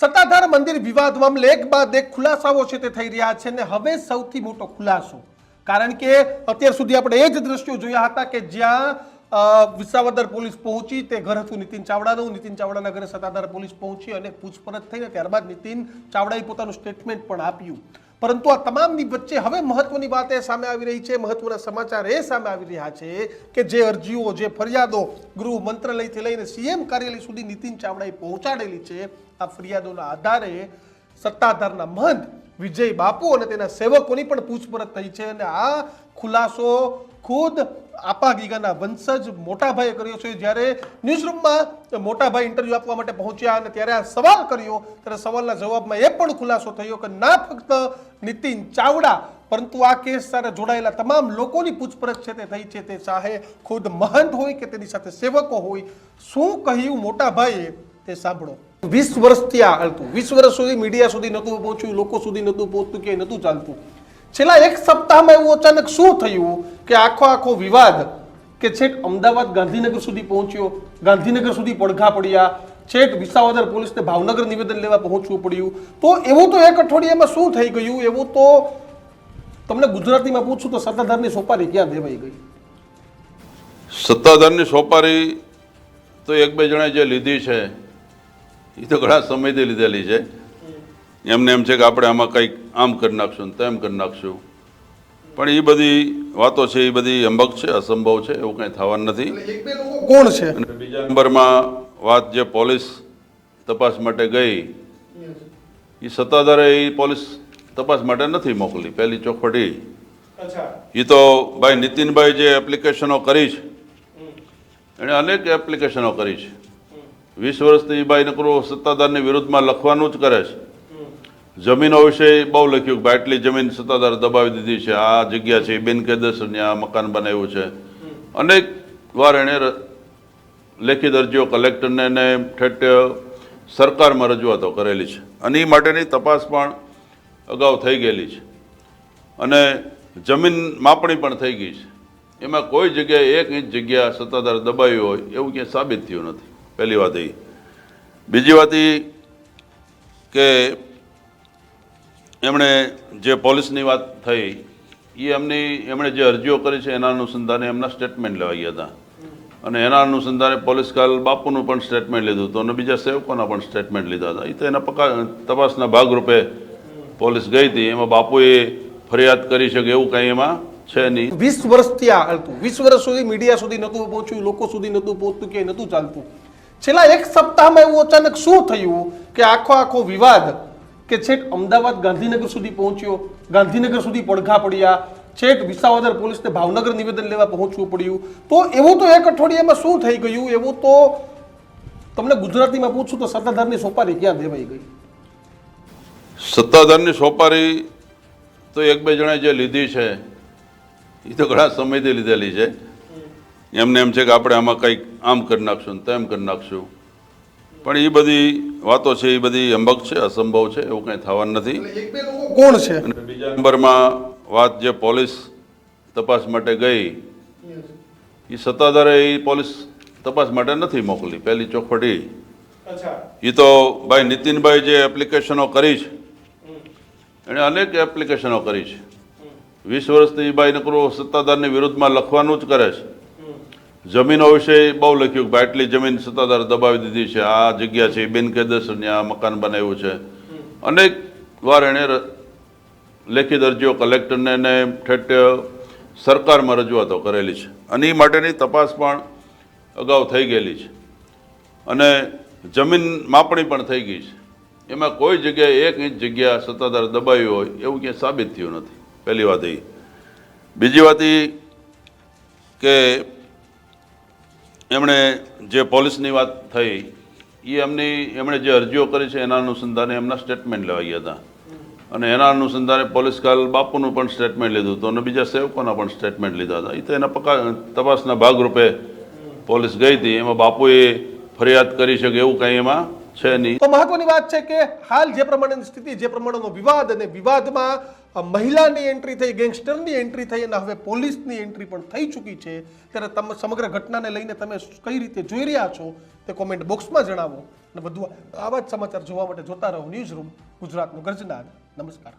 સત્તાધાર મંદિર વિવાદ મામલે એક બાદ એક ખુલાસાઓ છે તે થઈ રહ્યા છે ને હવે સૌથી મોટો ખુલાસો. કારણ કે અત્યાર સુધી આપણે એ જ દ્રશ્યો જોયા હતા કે જ્યાં વિસાવદર પોલીસ પહોંચી, તે ઘર હતું નીતિન ચાવડાનું. નીતિન ચાવડાના ઘરે સત્તાધાર પોલીસ પહોંચી અને પૂછપરછ થઈને ત્યારબાદ નીતિન ચાવડાએ પોતાનું સ્ટેટમેન્ટ પણ આપ્યું. પરંતુ આ તમામની વચ્ચે હવે મહત્વની વાત એ સામે આવી રહી છે, મહત્વના સમાચાર એ સામે આવી રહ્યા છે કે જે અરજીઓ, જે ફરિયાદો ગૃહ મંત્રાલયથી લઈને સીએમ કાર્યાલય સુધી નીતિન ચાવડાએ પહોંચાડેલી છે, આ ફરિયાદોના આધારે સત્તાધારના મહંત વિજય બાપુ અને તેના સેવકોની પણ પૂછપરછ થઈ છે અને આ ખુલાસો ખુદ આપા ગીગાના વંશજ મોટાભાઈએ કર્યો છે. જ્યારે ન્યૂઝરૂમમાં મોટાભાઈ ઇન્ટરવ્યૂ આપવા માટે પહોંચ્યા અને ત્યારે આ સવાલ કર્યો. ત્યારે સવાલના જવાબમાં એ પણ ખુલાસો થયો કે ના ફક્ત નીતિન ચાવડા, પરંતુ આ કેસ સાથે જોડાયેલા તમામ લોકોની પૂછપરછ છે તે થઈ છે. તે ચાહે ખુદ મહંત હોય કે તેની સાથે સેવકો હોય. શું કહ્યું મોટાભાઈએ તે સાંભળો. વીસ વર્ષથી આ હાલતું. વીસ વર્ષ સુધી મીડિયા સુધી નહોતું પહોંચ્યું, લોકો સુધી નહોતું પહોંચતું કે નહોતું ચાલતું. છેલ્લા એક સપ્તાહમાં એવું અચાનક શું થયું કે આખો આખો વિવાદ કે છેક અમદાવાદ ગાંધીનગર સુધી પહોંચ્યો, ગાંધીનગર સુધી પડઘા પડ્યા, છેક વિસાવદર પોલીસને ભાવનગર નિવેદન લેવા પહોંચવું પડ્યું. તો એવું તો એક અઠવાડિયામાં શું થઈ ગયું? એવું તો તમને ગુજરાતીમાં પૂછું તો સત્તાધારની સોપારી ક્યાં દેવાઈ ગઈ? સત્તાધારની સોપારી તો એક બે જણાએ જે લીધી છે, એ તો ઘણા સમયથી લીધેલી છે. એમને એમ છે કે આપણે આમાં કંઈક આમ કરી નાખશું ને તેમ કરી નાખશું. પણ એ બધી વાતો છે એ બધી અંબક છે અસંભવ છે એવું કંઈ થવાનું નથી. એક બે લોકો કોણ છે? અને બીજા નંબરમાં વાત જે પોલીસ તપાસ માટે ગઈ એ સત્તાધારે એ પોલીસ તપાસ માટે નથી મોકલી પહેલી ચોખવટી. એ એ તો ભાઈ નીતિનભાઈ જે એપ્લિકેશનો કરી છે એણે અનેક એપ્લિકેશનો કરી છે. વીસ વર્ષથી એ ભાઈ નકરું સત્તાધારની વિરુદ્ધમાં લખવાનું જ કરે છે. જમીનો વિશે બહુ લખ્યું કે ભાઈ આટલી જમીન સત્તાધાર દબાવી દીધી છે, આ જગ્યા છે, એ બિનકાયદેસર આ મકાન બનાવ્યું છે. અનેક વાર એણે લેખિત અરજીઓ કલેક્ટરને ને ઠેઠ સરકારમાં રજૂઆતો કરેલી છે. અને એ માટેની તપાસ પણ અગાઉ થઈ ગયેલી છે. અને જમીન માપણી પણ થઈ ગઈ છે. એમાં કોઈ જગ્યાએ એક ઇંચ જગ્યા સત્તાધાર દબાવી હોય એવું ક્યાંય સાબિત થયું નથી. પહેલી વાત એ બીજી વાત એ કે એમણે જે પોલીસની વાત થઈ એ એમની, એમણે જે અરજીઓ કરી છે એના અનુસંધાને એમના સ્ટેટમેન્ટ લેવા ગયા હતા. અને એના અનુસંધાને પોલીસ કાલ બાપુનું પણ સ્ટેટમેન્ટ લીધું હતું અને બીજા સેવકોના પણ સ્ટેટમેન્ટ લીધા હતા. એ તો એના પકા, તપાસના ભાગરૂપે પોલીસ ગઈ હતી. એમાં બાપુએ ફરિયાદ કરી છે કે એવું કંઈ એમાં છે નહીં. વીસ વર્ષથી આ હાલતું. વીસ વર્ષ સુધી મીડિયા સુધી નહોતું પહોંચ્યું, લોકો સુધી નહોતું પહોંચતું કે નહોતું ચાલતું. છેલ્લા એક સપ્તાહમાં એવું અચાનક શું થયું કે આખો આખો વિવાદ કે છેક અમદાવાદ ગાંધીનગર સુધી પહોંચ્યો. ગાંધીનગર સુધી પડઘા પડ્યા. છેક વિસાવદર પોલીસને ભાવનગર નિવેદન લેવા પહોંચવું પડ્યું. તો એવું તો એક અઠવાડિયામાં શું થઈ ગયું? એવું તો તમને ગુજરાતીમાં પૂછું તો સત્તાધારની સોપારી ક્યાં દેવાઈ ગઈ? સત્તાધારની સોપારી તો એક બે જણાએ જે લીધી છે એ તો ઘણા સમયથી લીધેલી છે. એમને એમ છે કે આપણે આમાં કંઈક આમ કરી નાખશું તેમ કરી નાખશું. પણ એ બધી વાતો છે એ બધી અંબક છે અસંભવ છે એવું કંઈ થવાનું નથી. કોણ છે? અને બીજા નંબરમાં વાત જે પોલીસ તપાસ માટે ગઈ એ સત્તાધારે એ પોલીસ તપાસ માટે નથી મોકલી પહેલી ચોખવટી એ તો ભાઈ નીતિનભાઈ જે એપ્લિકેશનો કરી છે એણે અનેક એપ્લિકેશનો કરી છે. વીસ વર્ષથી એ ભાઈ નકરો સત્તાધારની વિરુદ્ધમાં લખવાનું જ કરે છે. જમીનો વિશે બહુ લખ્યું કે આટલી જમીન સત્તાધાર દબાવી દીધી છે, આ જગ્યા છે, એ બિનકાયદેસર આ મકાન બનાવ્યું છે. અનેક વાર એણે લેખિત અરજીઓ કલેક્ટરને ને ઠેઠ સરકારમાં રજૂઆતો કરેલી છે. અને એ માટેની તપાસ પણ અગાઉ થઈ ગયેલી છે. અને જમીન માપણી પણ થઈ ગઈ છે. એમાં કોઈ જગ્યાએ એક ઇંચ જગ્યા સત્તાધાર દબાવી હોય એવું ક્યાંય સાબિત થયું નથી. પહેલી વાત એ. બીજી વાત એ કે એમણે જે પોલીસની વાત થઈ એ એમની, એમણે જે અરજીઓ કરી છે એના અનુસંધાને એમના સ્ટેટમેન્ટ લેવા ગયા હતા. અને એના અનુસંધાને પોલીસ કાલ બાપુનું પણ સ્ટેટમેન્ટ લીધું હતું અને બીજા સેવકોના પણ સ્ટેટમેન્ટ લીધા હતા. એ તો એના પકા, તપાસના ભાગરૂપે પોલીસ ગઈ હતી. એમાં બાપુએ ફરિયાદ કરી શકે એવું કંઈ એમાં છે નહીં. તો મહત્વની વાત છે કે હાલ જે પ્રમાણેની સ્થિતિ, જે પ્રમાણેનો વિવાદ અને વિવાદમાં મહિલાની એન્ટ્રી થઈ ગેંગસ્ટરની એન્ટ્રી થઈ અને હવે પોલીસની એન્ટ્રી પણ થઈ ચૂકી છે, ત્યારે તમે સમગ્ર ઘટનાને લઈને તમે કઈ રીતે જોઈ રહ્યા છો તે કોમેન્ટ બોક્સમાં જણાવો. અને વધુ આવા જ સમાચાર જોવા માટે જોતા રહો ન્યૂઝ રૂમ ગુજરાતનું ગર્જનાદ. નમસ્કાર.